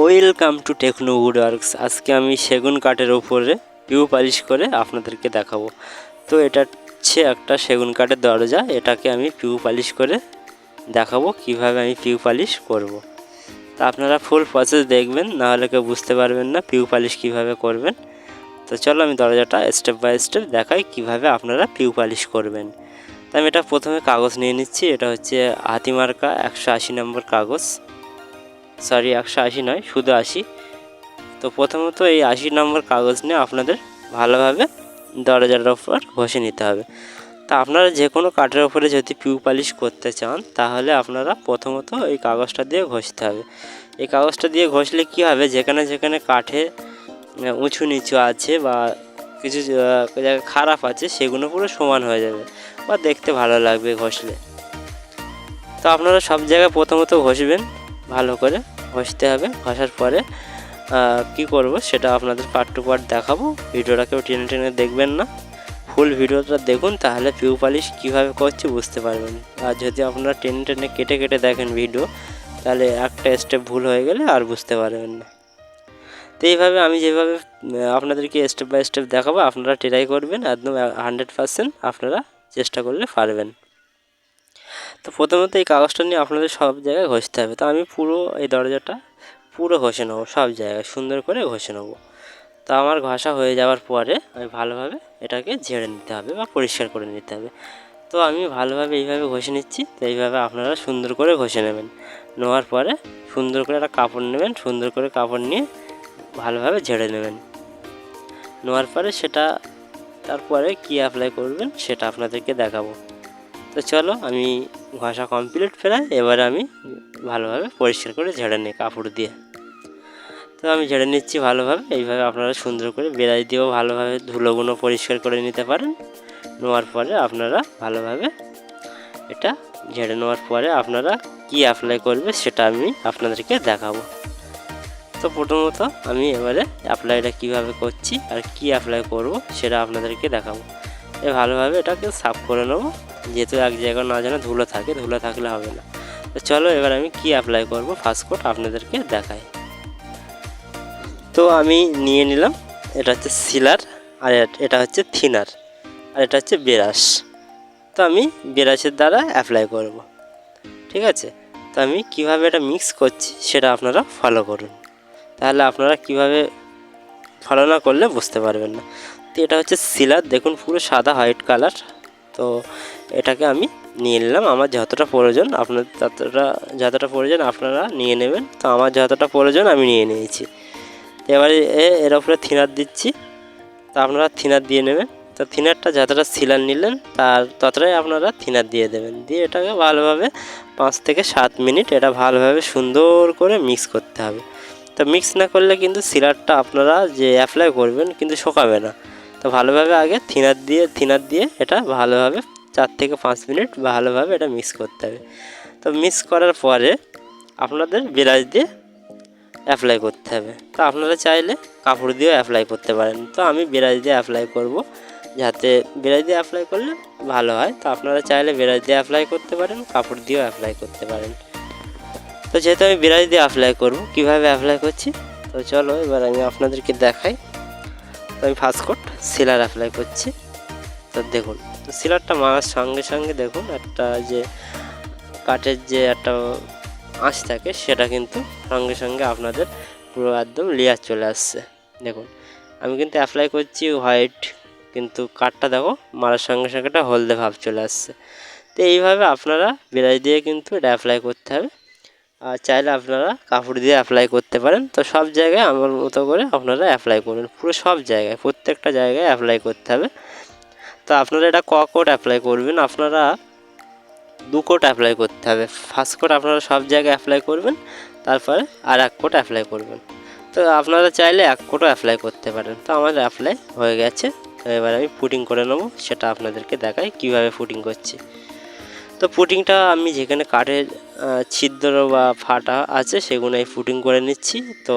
Welcome to techno wood works আজকে আমি সেগুন কাঠের উপরে পিউ পালিশ করে আপনাদেরকে দেখাবো। তো এটা হচ্ছে একটা সেগুন কাঠের দরজা। এটাকে আমি পিউ পালিশ করে দেখাবো কীভাবে আমি পিউ পালিশ করব। তা আপনারা ফুল প্রসেস দেখবেন নাহলে কেউ বুঝতে পারবেন না পিউ পালিশ কীভাবে করবেন। তো চলো আমি দরজাটা স্টেপ বাই স্টেপ দেখাই কীভাবে আপনারা পিউ পালিশ করবেন। তো আমি এটা প্রথমে কাগজ নিয়ে নিচ্ছি। এটা হচ্ছে হাতিমার্কা একশো আশি নম্বর কাগজ। সরি একশো আশি নয় শুধু আশি। তো প্রথমত এই আশি নম্বর কাগজ নিয়ে আপনাদের ভালোভাবে দরজার ওপর ঘষে নিতে হবে। তা আপনারা যে কোনো কাঠের ওপরে যদি পিউ পালিশ করতে চান তাহলে আপনারা প্রথমত এই কাগজটা দিয়ে ঘষতে হবে। এই কাগজটা দিয়ে ঘষলে কী হবে? যেখানে যেখানে কাঠে উঁচু নিচু আছে বা কিছু আহ, জায়গায় খারাপ আছে সেগুলো পুরো সমান হয়ে যাবে বা দেখতে ভালো লাগবে ঘষলে। তো আপনারা সব জায়গায় প্রথমত ঘষবেন ভালো করে। ঘষতে হবে। ঘষার পরে কি করব সেটা আপনাদের পার্ট টু পার্ট দেখাবো। ভিডিওটা কেউ টেনে টেনে দেখবেন না। ফুল ভিডিওটা দেখুন, তাহলে পিউ পালিশ কীভাবে করছি বুঝতে পারবেন। আর যদি আপনারা টেনে টেনে কেটে কেটে দেখেন ভিডিও তাহলে একটা স্টেপ ভুল হয়ে গেলে আর বুঝতে পারবেন না। তো এইভাবে আমি যেভাবে আপনাদেরকে স্টেপ বাই স্টেপ দেখাবো, আপনারা ট্রাই করবেন, একদম হান্ড্রেড পার্সেন্ট আপনারা চেষ্টা করলে পারবেন। তো প্রথমত এই কাগজটা নিয়ে আপনাদের সব জায়গায় ঘষতে হবে। তো আমি পুরো এই দরজাটা পুরো ঘষে নেব, সব জায়গায় সুন্দর করে ঘষে নেব। তো আমার ঘষা হয়ে যাওয়ার পরে আমি ভালোভাবে এটাকে ঝেড়ে নিতে হবে বা পরিষ্কার করে নিতে হবে। তো আমি ভালোভাবে এইভাবে ঘষে নিচ্ছি, তো এইভাবে আপনারা সুন্দর করে ঘষে নেবেন। নেওয়ার পরে সুন্দর করে একটা কাপড় নেবেন, সুন্দর করে কাপড় নিয়ে ভালোভাবে ঝেড়ে নেবেন। নেওয়ার পরে সেটা, তারপরে কী অ্যাপ্লাই করবেন সেটা আপনাদেরকে দেখাবো। তো চলো আমি ঘষা কমপ্লিট ফেরাই এবারে আমি ভালোভাবে পরিষ্কার করে ঝেড়ে নিই কাপড় দিয়ে। তো আমি ঝেড়ে নিচ্ছি ভালোভাবে, এইভাবে আপনারা সুন্দর করে বেড়াই দিয়েও ভালোভাবে ধুলোগুলো পরিষ্কার করে নিতে পারেন। নেওয়ার পরে আপনারা ভালোভাবে এটা ঝেড়ে নেওয়ার পরে আপনারা কি অ্যাপ্লাই করবে সেটা আমি আপনাদেরকে দেখাবো। তো প্রথমত আমি এবারে অ্যাপ্লাইটা কীভাবে করছি আর কি অ্যাপ্লাই করব সেটা আপনাদেরকে দেখাবো। এ ভালোভাবে এটাকে সাফ করে নেব। যেহেতু এক জায়গায় না যেন ধুলো থাকে, ধুলো থাকলে হবে না। তো চলো এবার আমি কি অ্যাপ্লাই করব? ফার্স্ট কোড আপনাদেরকে দেখাই। তো আমি নিয়ে নিলাম, এটা হচ্ছে সিলার আর এটা হচ্ছে থিনার আর এটা হচ্ছে বেরাস তো আমি বেরাসের দ্বারা অ্যাপ্লাই করব। ঠিক আছে? তো আমি কীভাবে এটা মিক্স করছি সেটা আপনারা ফলো করুন। তাহলে আপনারা কীভাবে ফলো না করলে বুঝতে পারবেন না। তো এটা হচ্ছে সিলার দেখুন পুরো সাদা হোয়াইট কালার তো এটাকে আমি নিয়ে নিলাম। আমার যতটা প্রয়োজন আপনার ততটা, যতটা প্রয়োজন আপনারা নিয়ে নেবেন। তো আমার যতটা প্রয়োজন আমি নিয়ে নিয়েছি। এবারে এর উপরে থিনার দিচ্ছি। তো আপনারা থিনার দিয়ে নেবেন। তো থিনারটা যতটা সিলার নিলেন, তার ততটাই আপনারা থিনার দিয়ে দেবেন। দিয়ে এটাকে ভালোভাবে পাঁচ থেকে সাত মিনিট এটা ভালোভাবে সুন্দর করে মিক্স করতে হবে। তো মিক্স না করলে কিন্তু সিলারটা আপনারা যে অ্যাপ্লাই করবেন কিন্তু শোকাবে না। তো ভালোভাবে আগে থিনার দিয়ে থিনার দিয়ে এটা ভালোভাবে চার থেকে পাঁচ মিনিট ভালোভাবে এটা মিক্স করতে হবে। তো মিক্স করার পরে আপনাদের বিরাজ দিয়ে অ্যাপ্লাই করতে হবে। তো আপনারা চাইলে কাপড় দিয়েও অ্যাপ্লাই করতে পারেন। তো আমি বিরাজ দিয়ে অ্যাপ্লাই করব যাতে বিরাজ দিয়ে অ্যাপ্লাই করলে ভালো হয়। তো আপনারা চাইলে বিরাজ দিয়ে অ্যাপ্লাই করতে পারেন, কাপড় দিয়েও অ্যাপ্লাই করতে পারেন। তো যেহেতু আমি বিরাজ দিয়ে অ্যাপ্লাই করব, কীভাবে অ্যাপ্লাই করছি? তো চলো এবার আমি আপনাদেরকে দেখাই। তো আমি ফার্স্ট কোট সিলার অ্যাপ্লাই করছি। তো দেখুন। সিলারটা মারার সঙ্গে সঙ্গে দেখুন একটা যে কাঠের যে একটা আঁচ থাকে, সেটা কিন্তু সঙ্গে সঙ্গে আপনাদের পুরো একদম লেয়ার চলে আসছে। দেখুন, আমি কিন্তু অ্যাপ্লাই করছি হোয়াইট কিন্তু কাঠটা দেখো মারার সঙ্গে সঙ্গে একটা হলদে ভাব চলে আসছে। তো এইভাবে আপনারা বিরাজ দিয়ে কিন্তু এটা অ্যাপ্লাই করতে হবে। আর চাইলে আপনারা কাপড় দিয়ে অ্যাপ্লাই করতে পারেন। তো সব জায়গায় আমার মতো করে আপনারা অ্যাপ্লাই করুন। পুরো সব জায়গায়, প্রত্যেকটা জায়গায় অ্যাপ্লাই করতে হবে। তো আপনারা এটা ক কোড অ্যাপ্লাই করবেন, আপনারা দু কোড অ্যাপ্লাই করতে হবে। ফার্স্ট কোড আপনারা সব জায়গায় অ্যাপ্লাই করবেন, তারপরে আর এক কোড অ্যাপ্লাই করবেন। তো আপনারা চাইলে এক কোডও অ্যাপ্লাই করতে পারেন। তো আমার অ্যাপ্লাই হয়ে গেছে। তো এবার আমি ফুটিং করে নেব, সেটা আপনাদেরকে দেখাই কীভাবে ফুটিং করছি। তো পুটিংটা আমি যেখানে কাঠের ছিদ্র বা ফাটা আছে সেগুলো আমি ফুটিং করে নিচ্ছি। তো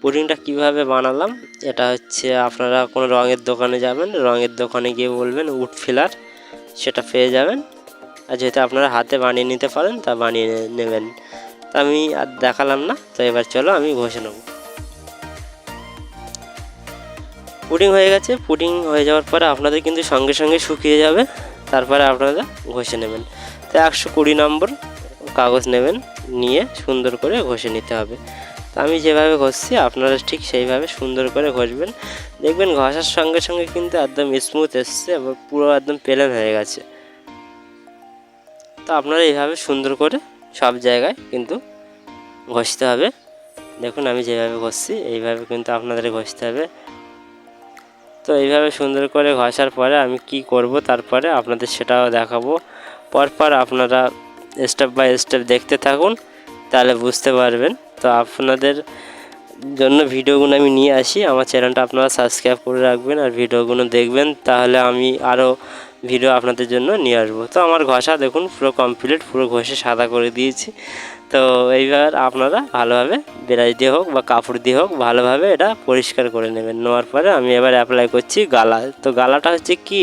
পুটিংটা কীভাবে বানালাম? এটা হচ্ছে আপনারা কোনো রঙের দোকানে যাবেন, রঙের দোকানে গিয়ে বলবেন উড ফিলার, সেটা পেয়ে যাবেন। আর যেহেতু আপনারা হাতে বানিয়ে নিতে পারেন, তা বানিয়ে নেবেন। তো আমি আর দেখালাম না, তো এবার চলো আমি ঘষে নেব। পুডিং হয়ে গেছে, পুডিং হয়ে যাওয়ার পরে আপনাদের কিন্তু সঙ্গে সঙ্গে শুকিয়ে যাবে, তারপরে আপনারা ঘষে নেবেন। তো একশো কুড়ি নম্বর কাগজ নেবেন, নিয়ে সুন্দর করে ঘষে নিতে হবে। তো আমি যেভাবে ঘষছি, আপনারা ঠিক সেইভাবে সুন্দর করে ঘষবেন। দেখবেন ঘষার সঙ্গে সঙ্গে কিন্তু একদম স্মুথ এসছে এবং পুরো একদম প্লেন হয়ে গেছে। তো আপনারা এইভাবে সুন্দর করে সব জায়গায় কিন্তু ঘষতে হবে। দেখুন আমি যেভাবে ঘষছি, এইভাবে কিন্তু আপনাদের ঘষতে হবে। তো এইভাবে সুন্দর করে ঘষার পরে আমি কি করব, তারপরে আপনাদের সেটাও দেখাবো। পরপর আপনারা স্টেপ বাই স্টেপ দেখতে থাকুন, তাহলে বুঝতে পারবেন। তো আপনাদের জন্য ভিডিওগুলো আমি নিয়ে আসি, আমার চ্যানেলটা আপনারা সাবস্ক্রাইব করে রাখবেন আর ভিডিওগুলো দেখবেন, তাহলে আমি আরও ভিডিও আপনাদের জন্য নিয়ে আসব। তো আমার ঘষা দেখুন, পুরো কমপ্লিট পুরো ঘষে সাদা করে দিয়েছি। তো এইবার আপনারা ভালোভাবে ব্রাশ দিয়ে হোক বা কাপড় দিয়ে হোক ভালোভাবে এটা পরিষ্কার করে নেবেন। নেওয়ার পরে আমি এবার অ্যাপ্লাই করছি গালা। তো গালাটা হচ্ছে কি?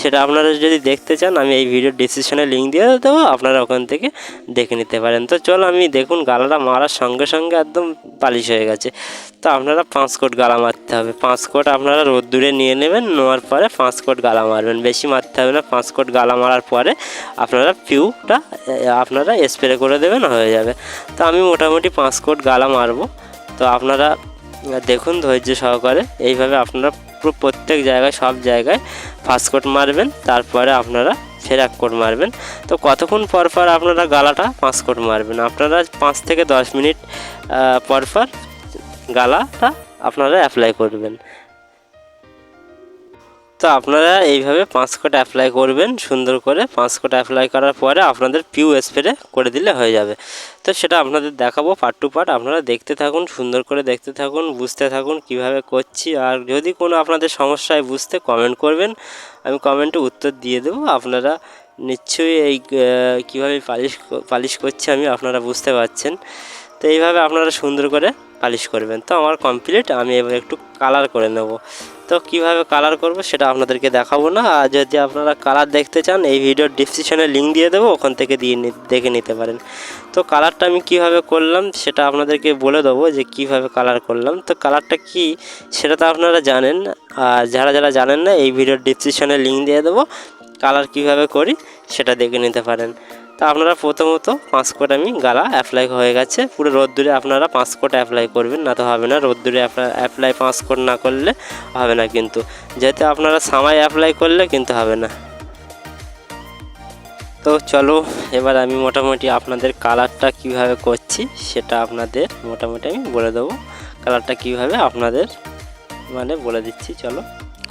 সেটা আপনারা যদি দেখতে চান, আমি এই ভিডিও ডিসক্রিপশনে লিঙ্ক দিয়ে দেবো, আপনারা ওখান থেকে দেখে নিতে পারেন। তো চলো আমি দেখুন গালাটা মারার সঙ্গে সঙ্গে একদম পালিশ হয়ে গেছে। তো আপনারা পাঁচ কোট গালা মারতে হবে। পাঁচ কোট আপনারা রোদ্দুরে নিয়ে নেবেন, নেওয়ার পরে পাঁচ কোট গালা মারবেন। বেশি মারতে হবে না, পাঁচ কোট গালা মারার পরে আপনারা পিউটা আপনারা স্প্রে করে দেবেন, হয়ে যাবে। তো আমি মোটামুটি পাঁচ কোট গালা মারবো। তো আপনারা দেখুন ধৈর্য সহকারে। এইভাবে আপনারা পুরো প্রত্যেক জায়গায়, সব জায়গায় ফার্স্ট কোট মারবেন, তারপরে আপনারা ফের এক কোট মারবেন। তো কতক্ষণ পর পর আপনারা গালাটা পাঁচ কোট মারবেন? আপনারা পাঁচ থেকে দশ মিনিট পর পর গালাটা আপনারা অ্যাপ্লাই করবেন। তো আপনারা এইভাবে পাঁচ কোট অ্যাপ্লাই করবেন, সুন্দর করে পাঁচ কোট অ্যাপ্লাই করার পরে আপনাদের পিউ স্প্রে করে দিলে হয়ে যাবে। তো সেটা আপনাদের দেখাবো পার্ট টু পার্ট আপনারা দেখতে থাকুন, সুন্দর করে দেখতে থাকুন, বুঝতে থাকুন কীভাবে করছি। আর যদি কোনো আপনাদের সমস্যায় বুঝতে কমেন্ট করবেন, আমি কমেন্টে উত্তর দিয়ে দেবো। আপনারা নিশ্চয়ই এই কীভাবে পালিশ পালিশ করছি আমি আপনারা বুঝতে পারছেন। তো এইভাবে আপনারা সুন্দর করে পালিশ করবেন। তো আমার কমপ্লিট আমি এবার একটু কালার করে নেব। তো কীভাবে কালার করব সেটা আপনাদেরকে দেখাবো না। আর যদি আপনারা কালার দেখতে চান, এই ভিডিওর ডিসক্রিপশনে লিঙ্ক দিয়ে দেবো, ওখান থেকে দিয়ে দেখে নিতে পারেন। তো কালারটা আমি কীভাবে করলাম, সেটা আপনাদেরকে বলে দেবো যে কীভাবে কালার করলাম। তো কালারটা কি, সেটা তো আপনারা জানেন। আর যারা যারা জানেন না, এই ভিডিওর ডিসক্রিপশনে লিঙ্ক দিয়ে দেবো। কালার কীভাবে করি, সেটা দেখে নিতে পারেন। তা আপনারা প্রথমত পাঁচ কোট আমি গালা অ্যাপ্লাই হয়ে গেছে। পুরো রোদ্দুরে আপনারা পাঁচ কোট অ্যাপ্লাই করবেন, না তো হবে না। রোদ্দুরে অ্যাপ্লাই পাঁচ কোট না করলে হবে না কিন্তু। যেহেতু আপনারা সামাই অ্যাপ্লাই করলে কিন্তু হবে না। তো চলো, এবার আমি মোটামুটি আপনাদের কালারটা কীভাবে করছি সেটা আপনাদের মোটামুটি আমি বলে দেবো। কালারটা কীভাবে আপনাদের মানে বলে দিচ্ছি, চলো,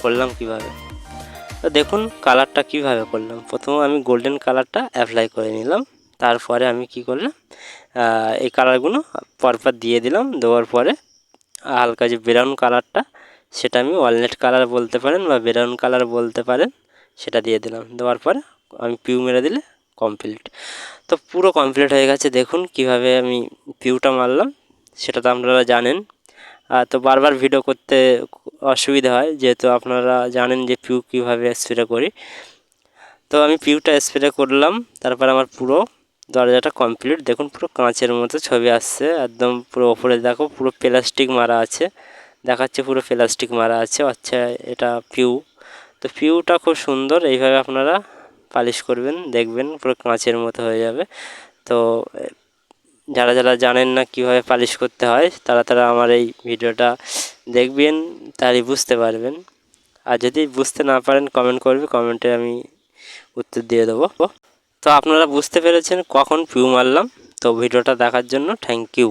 করলাম কীভাবে? তো দেখুন কালারটা কীভাবে করলাম। প্রথমে আমি গোল্ডেন কালারটা অ্যাপ্লাই করে নিলাম। তারপরে আমি কি করলাম? এই কালারগুলো পরপর দিয়ে দিলাম। দেওয়ার পরে হালকা যে ব্রাউন কালারটা, সেটা আমি ওয়ালনেট কালার বলতে পারেন বা ব্রাউন কালার বলতে পারেন, সেটা দিয়ে দিলাম। দেওয়ার পরে আমি পিউ মেরে দিলে কমপ্লিট তো পুরো কমপ্লিট হয়ে গেছে। দেখুন কীভাবে আমি পিউটা মারলাম। সেটা তো আপনারা জানেন তো বারবার ভিডিও করতে অসুবিধা হয়, যেহেতু আপনারা জানেন যে পিউ কীভাবে স্প্রে করি। তো আমি পিউটা স্প্রে করলাম, তারপর আমার পুরো দরজাটা কমপ্লিট দেখুন, পুরো কাঁচের মতো ছবি আসছে, একদম পুরো ওপরে দেখো, পুরো প্লাস্টিক মারা আছে। দেখাচ্ছে পুরো প্লাস্টিক মারা আছে আচ্ছা এটা পিউ তো পিউটা খুব সুন্দর, এইভাবে আপনারা পালিশ করবেন, দেখবেন পুরো কাঁচের মতো হয়ে যাবে। তো যারা যারা জানেন না কীভাবে পালিশ করতে হয়, তারা তারা আমার এই ভিডিওটা দেখবেন, তারই বুঝতে পারবেন। আর যদি বুঝতে না পারেন কমেন্ট করবে কমেন্টে আমি উত্তর দিয়ে দেবো। তো আপনারা বুঝতে পেরেছেন কখন পিউ মারলাম। তো ভিডিওটা দেখার জন্য থ্যাংক ইউ